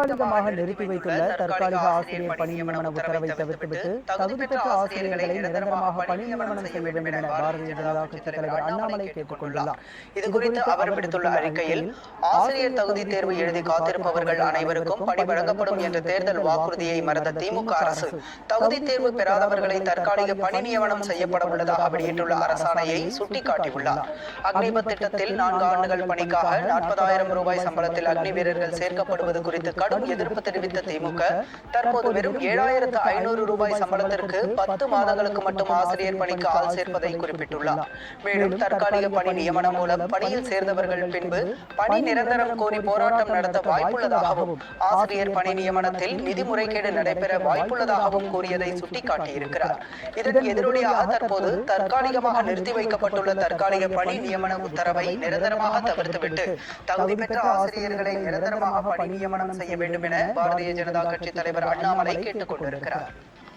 தற்காலிகமாக நிறுத்தி வைத்துள்ள தற்காலிக ஆசிரியர் பணி நியமன உத்தரவை தவிர்த்துவிட்டு தகுதி பெற்ற ஆசிரியர்களை நிரந்தரமாக பணி நியமனம் செய்ய வேண்டும் என பாரதிய ஜனதா கட்சி தலைவர் அண்ணாமலை கேட்டுக் கொண்டுள்ளார் இது குறித்து அவர் விடுத்துள்ள அறிக்கையில் ஆசிரியர் தகுதி தேர்வு எழுதி காத்திருப்பவர்கள் அனைவருக்கும் பணி வழங்கப்படும் என்ற தேர்தல் வாக்குறுதியை மறந்த திமுக அரசு தகுதி தேர்வு பெறாதவர்களை தற்காலிக பணி நியமனம் செய்யப்பட உள்ளதாக வெளியிட்டுள்ள அரசாணையை சுட்டிக்காட்டியுள்ளார். அக்னிபத் திட்டத்தில் நான்கு ஆண்டுகள் பணிக்காக நாற்பதாயிரம் ரூபாய் சம்பளத்தில் அக்னி வீரர்கள் சேர்க்கப்படுவது குறித்து கடும் எதிர்ப்பு தெரிவித்த திமுக தற்போது வெறும் ஏழாயிரத்து ஐநூறு ரூபாய் சம்பளத்திற்கு பத்து மாதங்களுக்கு மட்டும் ஆசிரியர் பணிக்கு ஆள் சேர்ப்பதை குறிப்பிட்டுள்ளார். மேலும் தற்காலிக பணி நியமனம் மூலம் பணியில் சேர்ந்தவர்கள் பின்பு பணி நிரந்தரம் கோரி போராட்டம் நடத்த வாய்ப்புள்ளதாகவும் ஆசிரியர் பணி நியமனத்தில் நிதி முறைகேடு நடைபெற வாய்ப்புள்ளதாகவும் கூறியதை சுட்டிக்காட்டியிருக்கிறார். இதன் எதிரொலியாக தற்போது தற்காலிகமாக நிறுத்தி வைக்கப்பட்டுள்ள தற்காலிக பணி நியமன உத்தரவை நிரந்தரமாக தவிர்த்துவிட்டு தகுதி பெற்ற ஆசிரியர்களை நிரந்தரமாக பணி நியமனம் செய்ய வேண்டும் என பாரதிய ஜனதா கட்சி தலைவர் அண்ணாமலை கேட்டுக் கொண்டிருக்கிறார்.